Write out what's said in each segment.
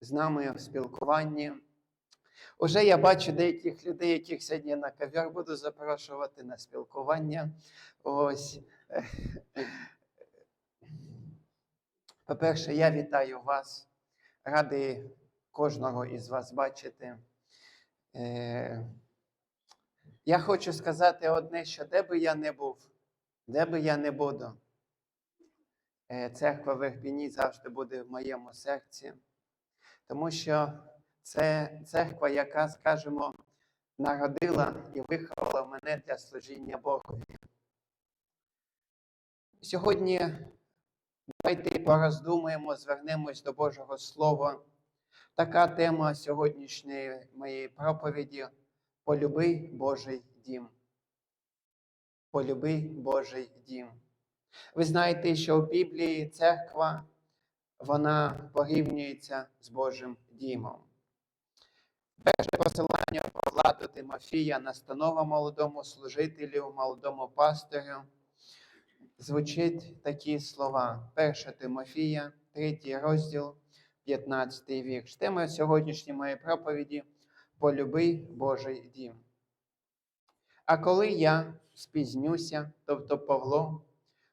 з нами в спілкуванні. Уже я бачу деяких людей, яких сьогодні на кав'яр буду запрошувати на спілкування. Ось. По-перше, я вітаю вас. Радий кожного із вас бачити. Е, Я хочу сказати одне, що де би я не був, де би я не буду, е, церква в Ірпіні завжди буде в моєму серці, тому що це церква, яка, скажімо, народила і виховала мене для служіння Богові. Сьогодні давайте пороздумуємо, звернемось до Божого Слова. Така тема сьогоднішньої моєї проповіді Полюби Божий дім. Полюби Божий дім. Ви знаєте, що в Біблії церква вона порівнюється з Божим дімом. Перше посилання Павла до Тимофія, настанова молодому служителю, молодому пастирю, звучить такі слова. 1 Тимофія, 3 розділ, 15 вірш. Тема сьогоднішньої моєї проповіді Полюби Божий дім. А коли я спізнюся, тобто Павло,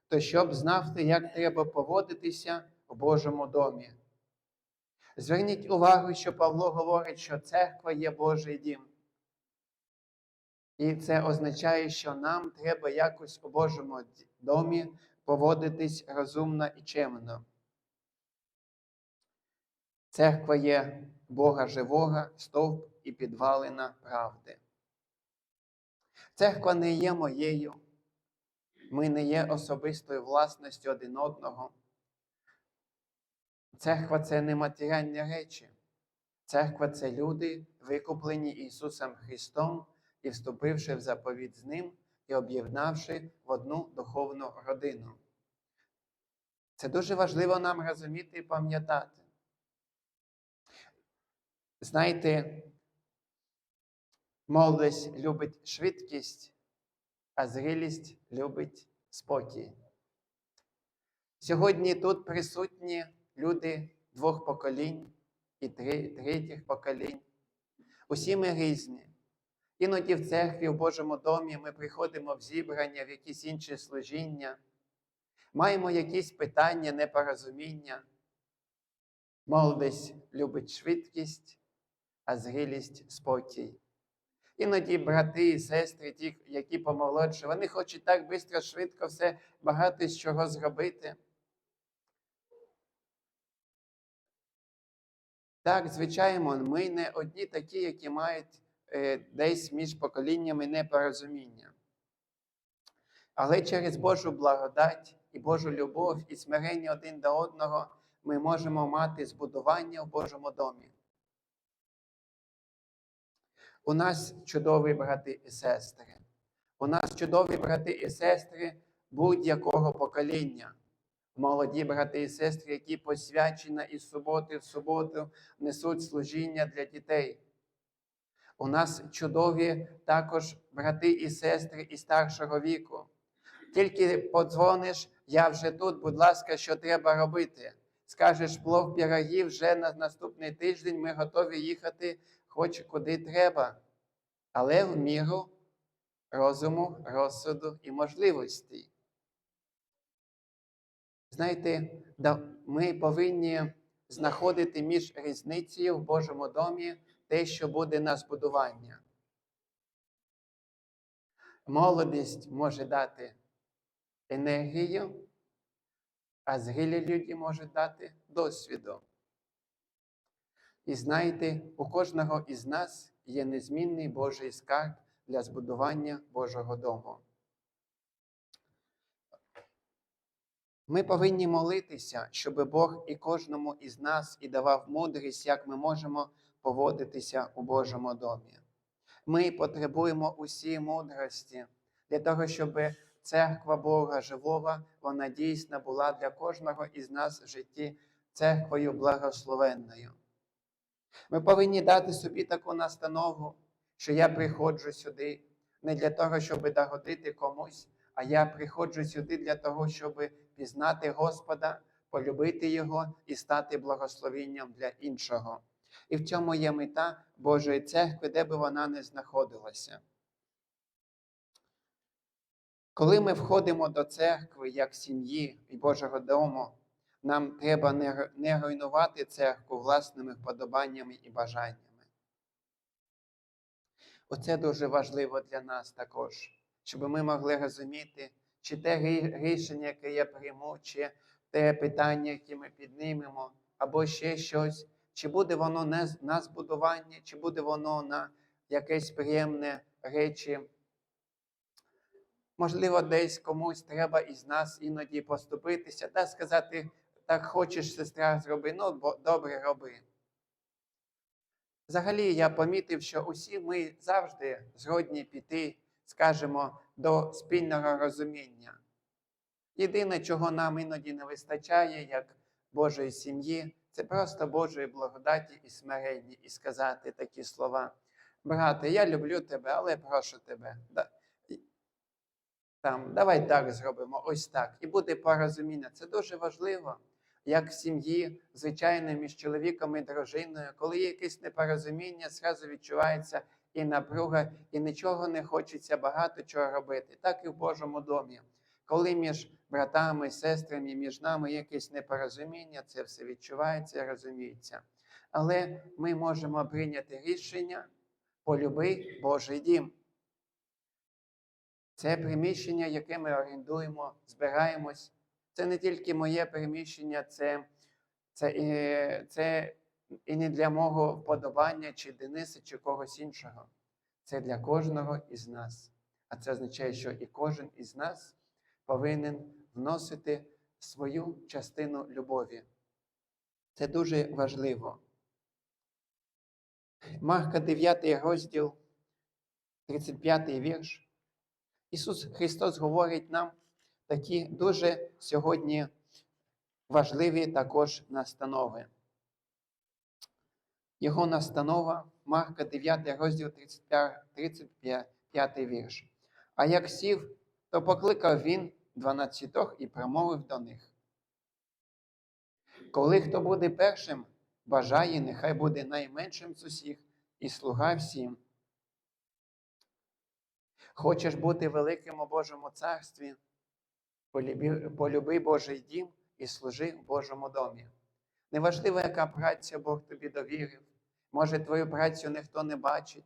то щоб знав ти, як треба поводитися в Божому домі. Зверніть увагу, що Павло говорить, що церква є Божий дім. І це означає, що нам треба якось у Божому домі поводитись розумно і чемно. Церква є Бога живого, стовп і підвалина правди. Церква не є моєю, ми не є особистою власністю один одного. Церква це не матеріальні речі. Церква це люди, викуплені Ісусом Христом і вступивши в заповідь з Ним і об'єднавши в одну духовну родину. Це дуже важливо нам розуміти і пам'ятати. Знаєте, молодість любить швидкість, а зрілість любить спокій. Сьогодні тут присутні люди двох поколінь і третіх поколінь. Усі ми різні. Іноді в церкві, в Божому домі ми приходимо в зібрання, в якісь інші служіння, маємо якісь питання, непорозуміння. Молодість любить швидкість, а зрілість спокій. Іноді брати і сестри, ті, які помолодші, вони хочуть так швидко, швидко все багато з чого зробити. Так, звичайно, ми не одні такі, які мають е, десь між поколіннями непорозуміння. Але через Божу благодать і Божу любов і смирення один до одного ми можемо мати збудування в Божому домі. У нас чудові брати і сестри. У нас чудові брати і сестри будь-якого покоління. Молоді брати і сестри, які посвячені із суботи в суботу несуть служіння для дітей. У нас чудові також брати і сестри із старшого віку. Тільки подзвониш, я вже тут, будь ласка, що треба робити. Скажеш плов пірогів, вже на наступний тиждень ми готові їхати хоч куди треба, але в міру розуму, розсуду і можливостей. Знаєте, ми повинні знаходити між різницею в Божому домі те, що буде на збудування. Молодість може дати енергію, а зрілі люди можуть дати досвіду. І знаєте, у кожного із нас є незмінний Божий скарб для збудування Божого дому. Ми повинні молитися, щоб Бог і кожному із нас і давав мудрість, як ми можемо поводитися у Божому домі. Ми потребуємо усі мудрості для того, щоб церква Бога живого, вона дійсно була для кожного із нас в житті церквою благословенною. Ми повинні дати собі таку настанову, що я приходжу сюди не для того, щоб догодити комусь, а я приходжу сюди для того, щоб пізнати Господа, полюбити Його і стати благословенням для іншого. І в цьому є мета Божої церкви, де би вона не знаходилася. Коли ми входимо до церкви як сім'ї і Божого дому, нам треба не руйнувати церкву власними вподобаннями і бажаннями. Оце дуже важливо для нас також, щоб ми могли розуміти, чи те рішення, яке я прийму, чи те питання, яке ми піднімемо, або ще щось, чи буде воно з- на збудування, чи буде воно на якесь приємне речі. Можливо, десь комусь треба із нас іноді поступитися та сказати, так хочеш, сестра, зроби, ну бо добре роби. Взагалі, я помітив, що усі ми завжди згодні піти, скажімо, до спільного розуміння. Єдине, чого нам іноді не вистачає, як Божої сім'ї, це просто Божої благодаті і смиренні, і сказати такі слова. Брате, я люблю тебе, але прошу тебе. Там, давай так зробимо, ось так. І буде порозуміння. Це дуже важливо, як в сім'ї, звичайно, між чоловіком і дружиною, коли є якесь непорозуміння, зразу відчувається і напруга, і нічого не хочеться багато чого робити. Так і в Божому домі. Коли між братами, сестрами, між нами якесь непорозуміння, це все відчувається і розуміється. Але ми можемо прийняти рішення полюби Божий дім. Це приміщення, яке ми орендуємо, збираємось. Це не тільки моє приміщення, це, це, це і не для мого вподобання, чи Дениса, чи когось іншого. Це для кожного із нас. А це означає, що і кожен із нас повинен вносити свою частину любові. Це дуже важливо. Марка 9 розділ, 35 вірш. Ісус Христос говорить нам такі дуже сьогодні важливі також настанови. Його настанова, Марка 9 розділ 35, 35 вірш. А як сів, то покликав він дванадцятох і промовив до них. Коли хто буде першим, бажає, нехай буде найменшим з усіх і слуга всім. Хочеш бути великим у Божому царстві, полюби Божий дім і служи в Божому домі. Неважливо, яка праця Бог тобі довірив. Може, твою працю ніхто не бачить,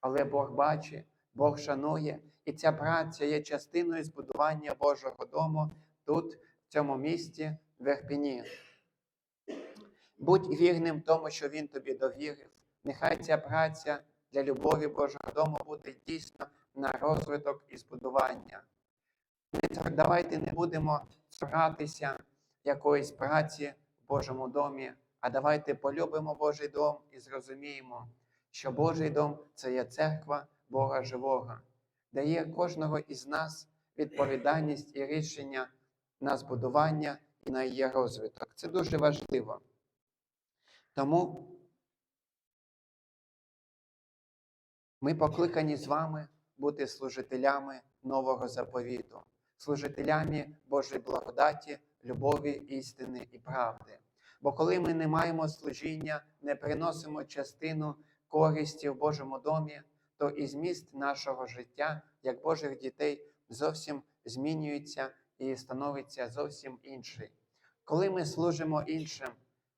але Бог бачить, Бог шанує, і ця праця є частиною збудування Божого дому тут, в цьому місті, в Верпіні. Будь вірним тому, що Він тобі довірив. Нехай ця праця для любові Божого дому буде дійсно на розвиток і збудування. Давайте не будемо цуратися якоїсь праці в Божому домі, а давайте полюбимо Божий дом і зрозуміємо, що Божий дом це є церква Бога Живого, де є кожного із нас відповідальність і рішення на збудування і на її розвиток. Це дуже важливо. Тому ми покликані з вами бути служителями нового заповіту, служителями Божої благодаті, любові, істини і правди. Бо коли ми не маємо служіння, не приносимо частину користі в Божому домі, то і зміст нашого життя, як Божих дітей, зовсім змінюється і становиться зовсім інший. Коли ми служимо іншим,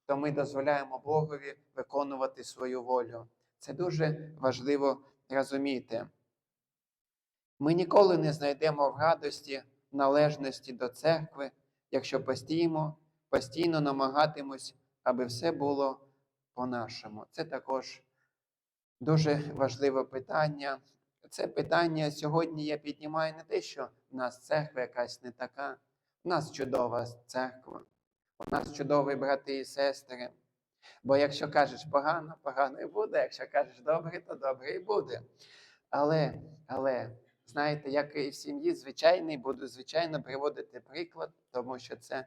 то ми дозволяємо Богові виконувати свою волю. Це дуже важливо розуміти. Ми ніколи не знайдемо в радості належності до церкви, якщо постійно, постійно намагатимось, аби все було по-нашому. Це також дуже важливе питання. Це питання сьогодні я піднімаю не те, що в нас церква якась не така, у нас чудова церква, у нас чудові брати і сестри. Бо якщо кажеш погано, погано і буде, якщо кажеш добре, то добре і буде. Але, але, знаєте, як і в сім'ї, звичайний, буду звичайно приводити приклад, тому що це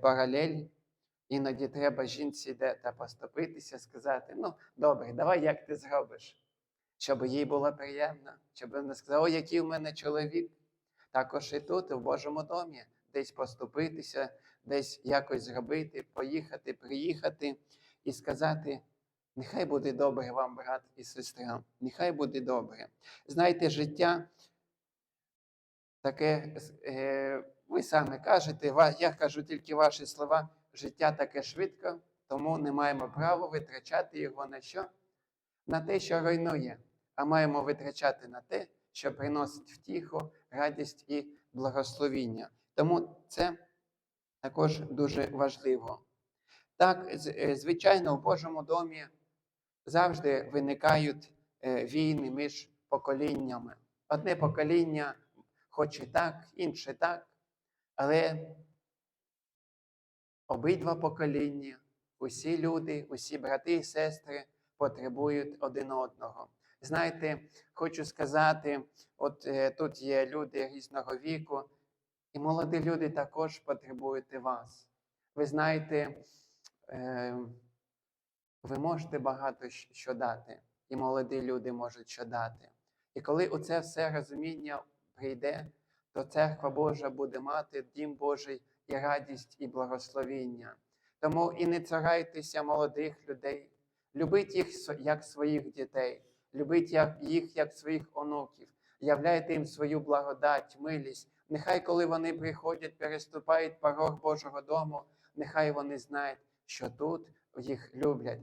паралель. Іноді треба жінці де та поступитися, сказати: ну, добре, давай як ти зробиш, щоб їй було приємно, щоб вона сказала, о, який в мене чоловік. Також і тут, в Божому домі, десь поступитися, десь якось зробити, поїхати, приїхати і сказати: нехай буде добре вам, брат і сестра, нехай буде добре. Знаєте, життя таке, е, ви самі кажете, я кажу тільки ваші слова, життя таке швидко, тому не маємо права витрачати його на що? На те, що руйнує, а маємо витрачати на те, що приносить втіху, радість і благословіння. Тому це також дуже важливо. Так, е, звичайно, в Божому домі завжди виникають е, війни між поколіннями. Одне покоління хоче так, інше так, але обидва покоління, усі люди, усі брати і сестри потребують один одного. Знаєте, хочу сказати, от е, тут є люди різного віку, і молоді люди також потребують вас. Ви знаєте, е, ви можете багато що дати, і молоді люди можуть що дати. І коли оце все розуміння прийде, то церква Божа буде мати дім Божий і радість, і благословіння. Тому і не царайтеся молодих людей, любіть їх як своїх дітей, любіть їх як своїх онуків, являйте їм свою благодать, милість. Нехай, коли вони приходять, переступають порог Божого дому, нехай вони знають, що тут їх люблять.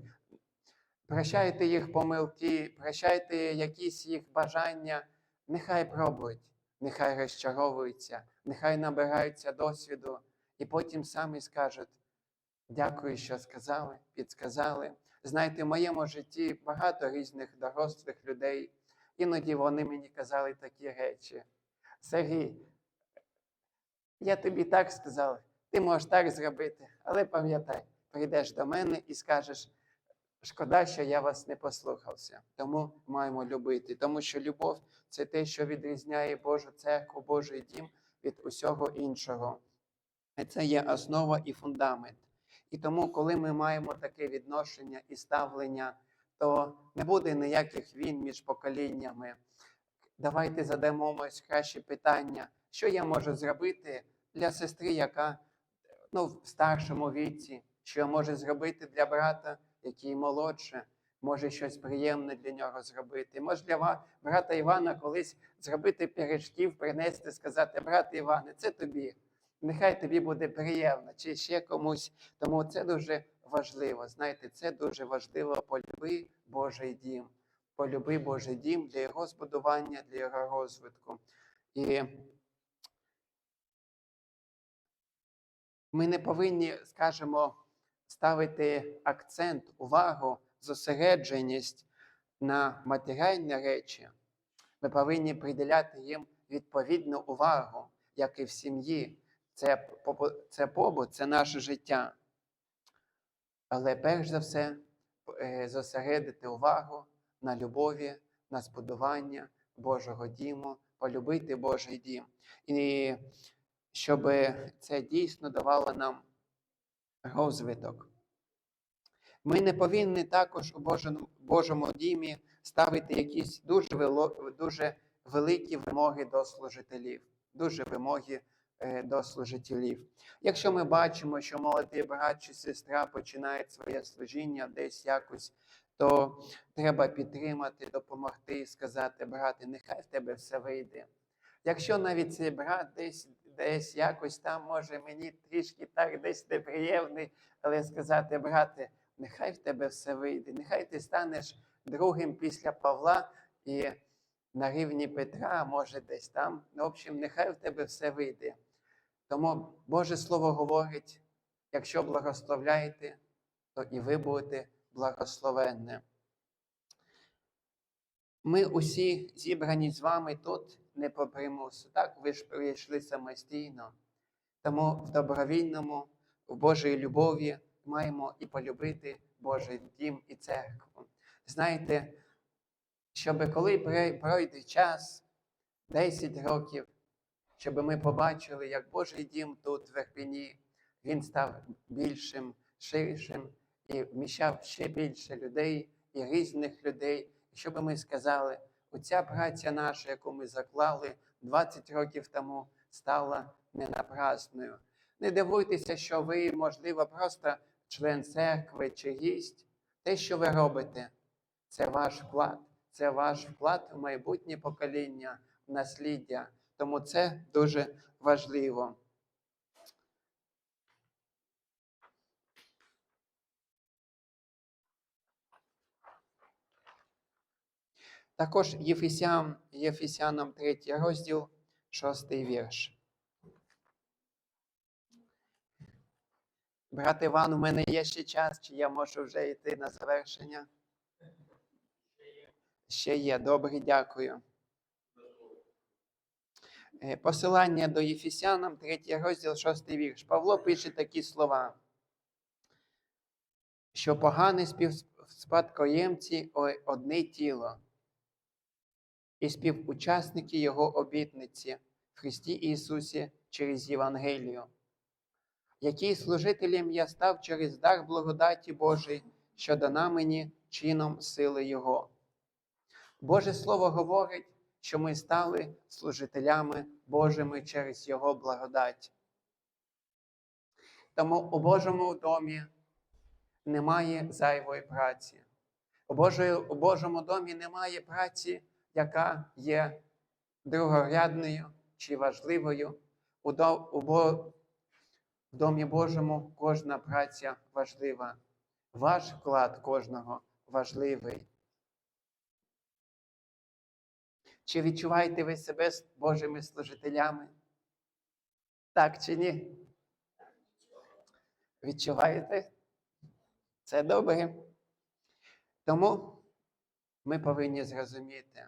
Прощайте їх помилки, прощайте якісь їх бажання, нехай пробують, нехай розчаровуються, нехай набираються досвіду, і потім самі скажуть: дякую, що сказали, підсказали. Знаєте, в моєму житті багато різних дорослих людей. Іноді вони мені казали такі речі. Сергій, я тобі так сказав, ти можеш так зробити, але пам'ятай, прийдеш до мене і скажеш, шкода, що я вас не послухався. Тому маємо любити, тому що любов це те, що відрізняє Божу церкву, Божий дім від усього іншого. Це є основа і фундамент. І тому, коли ми маємо таке відношення і ставлення, то не буде ніяких війн між поколіннями. Давайте задамо ось краще питання, що я можу зробити для сестри, яка ну, в старшому віці, що я можу зробити для брата, який молодше, може щось приємне для нього зробити. Може для брата Івана колись зробити пиріжків, принести, сказати, брат Іване, це тобі. Нехай тобі буде приємно, чи ще комусь. Тому це дуже важливо. Знаєте, це дуже важливо. Полюби Божий дім. Полюби Божий дім для його збудування, для його розвитку. І ми не повинні, скажімо, ставити акцент, увагу, зосередженість на матеріальні речі. Ми повинні приділяти їм відповідну увагу, як і в сім'ї. Це, це побут, це наше життя. Але перш за все е, зосередити увагу на любові, на збудування Божого діму, полюбити Божий дім. І щоб це дійсно давало нам розвиток. Ми не повинні також у Божому, дімі ставити якісь дуже, дуже великі вимоги до служителів, дуже вимоги е, до служителів. Якщо ми бачимо, що молодий брат чи сестра починають своє служіння десь якось, то треба підтримати, допомогти і сказати, брате, нехай в тебе все вийде. Якщо навіть цей брат десь, десь якось там може мені трішки так десь неприємний, але сказати, брате, нехай в тебе все вийде, нехай ти станеш другим після Павла і на рівні Петра, може десь там. Ну, в общем, нехай в тебе все вийде. Тому Боже Слово говорить: якщо благословляєте, то і ви будете благословенні. Ми усі зібрані з вами тут не по примусу. Так, ви ж прийшли самостійно. Тому в добровільному, в Божій любові маємо і полюбити Божий дім і церкву. Знаєте, щоб коли пройде час, 10 років, щоб ми побачили, як Божий дім тут в Верпіні, він став більшим, ширшим і вміщав ще більше людей і різних людей. Щоб ми сказали, оця праця наша, яку ми заклали 20 років тому, стала не напрасною. Не дивуйтеся, що ви, можливо, просто член церкви чи гість. Те, що ви робите, це ваш вклад, це ваш вклад у майбутнє покоління, в насліддя. Тому це дуже важливо. Також Єфесян, Єфесянам 3 розділ, 6 вірш. Брат Іван, у мене є ще час, чи я можу вже йти на завершення? Ще є. Добре, дякую. Е, Посилання до Єфесянам, 3 розділ, 6 вірш. Павло пише такі слова, що погані співспадкоємці одне тіло і співучасники Його обітниці в Христі Ісусі через Євангелію, який служителем я став через дар благодаті Божої, що дана мені чином сили Його. Боже Слово говорить, що ми стали служителями Божими через Його благодать. Тому у Божому домі немає зайвої праці. У, Божому домі немає праці, яка є другорядною чи важливою. В домі Божому кожна праця важлива. Ваш вклад кожного важливий. Чи відчуваєте ви себе Божими служителями? Так чи ні? Відчуваєте? Це добре. Тому ми повинні зрозуміти.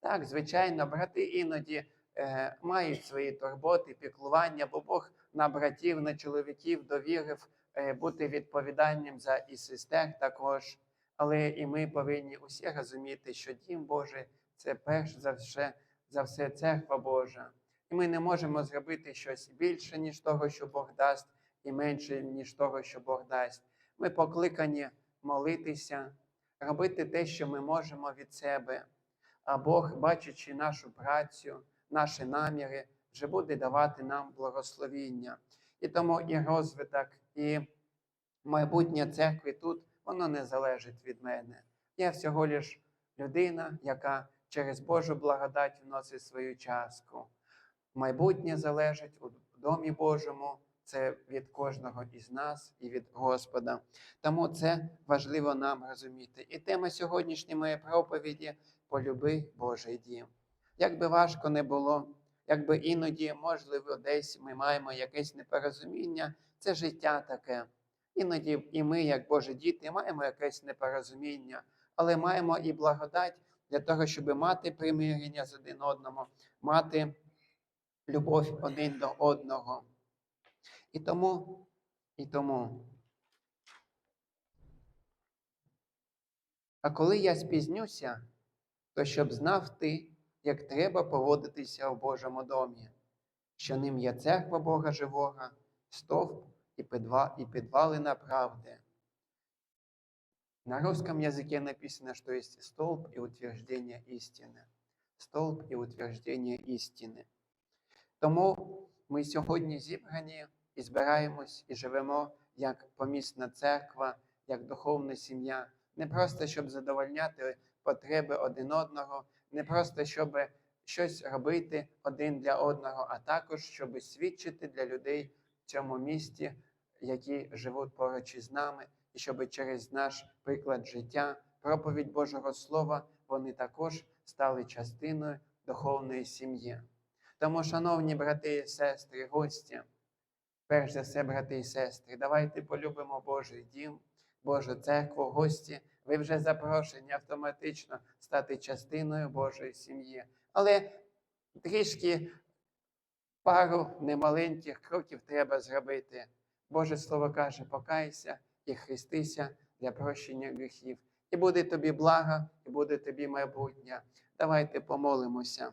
Так, звичайно, брати іноді е, мають свої турботи, піклування, бо Бог на братів, на чоловіків довірив е, бути відповідальним за і сестер також. Але і ми повинні усі розуміти, що Дім Божий це перш за все, за все церква Божа. І ми не можемо зробити щось більше, ніж того, що Бог дасть, і менше, ніж того, що Бог дасть. Ми покликані молитися, робити те, що ми можемо від себе. А Бог, бачачи нашу працю, наші наміри, вже буде давати нам благословіння. І тому і розвиток, і майбутнє церкви тут, воно не залежить від мене. Я всього лиш людина, яка через Божу благодать вносить свою частку. Майбутнє залежить у домі Божому, це від кожного із нас і від Господа. Тому це важливо нам розуміти. І тема сьогоднішньої моєї проповіді полюби Божий дім. Як би важко не було, якби іноді, можливо, десь ми маємо якесь непорозуміння, це життя таке. Іноді і ми, як Божі діти, маємо якесь непорозуміння, але маємо і благодать для того, щоб мати примирення з один одному, мати любов один до одного. І тому, і тому. А коли я спізнюся, то щоб знав ти, як треба поводитися в Божому домі, що ним є церква Бога живого, стовп і і підвалина правди. На русском языке написано, что есть столб и утверждение истины. Столб і утверждення істини. Тому ми сьогодні зібрані і збираємось і живемо як помісна церква, як духовна сім'я, не просто щоб задовольняти потреби один одного, не просто щоб щось робити один для одного, а також щоб свідчити для людей в цьому місті, які живуть поруч із нами, і щоб через наш приклад життя, проповідь Божого Слова, вони також стали частиною духовної сім'ї. Тому, шановні брати і сестри, гості, перш за все, брати і сестри, давайте полюбимо Божий дім, Божу церкву, гості. Ви вже запрошені автоматично стати частиною Божої сім'ї. Але трішки пару немаленьких кроків треба зробити. Боже Слово каже, покайся і хрестися для прощення гріхів. І буде тобі благо, і буде тобі майбутнє. Давайте помолимося.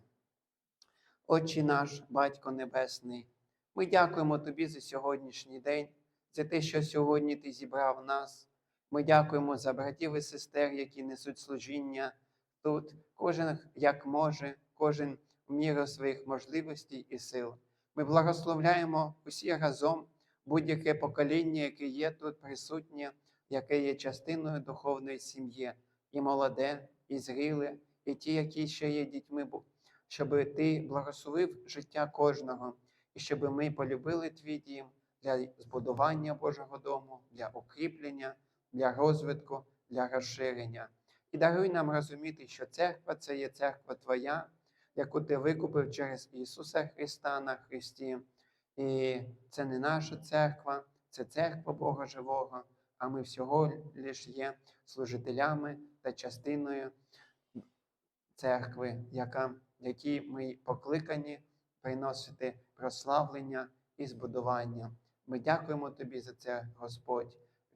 Отче наш, Батько Небесний, ми дякуємо Тобі за сьогоднішній день, за те, що сьогодні Ти зібрав нас. Ми дякуємо за братів і сестер, які несуть служіння тут, кожен як може, кожен в міру своїх можливостей і сил. Ми благословляємо усі разом будь-яке покоління, яке є тут присутнє, яке є частиною духовної сім'ї, і молоде, і зріле, і ті, які ще є дітьми, щоб ти благословив життя кожного, і щоб ми полюбили твій дім для збудування Божого дому, для укріплення, для розвитку, для розширення. І даруй нам розуміти, що церква це є церква Твоя, яку ти викупив через Ісуса Христа на Христі. І це не наша церква, це церква Бога Живого, а ми всього лиш є служителями та частиною церкви, яка, якій ми покликані приносити прославлення і збудування. Ми дякуємо Тобі за це, Господь,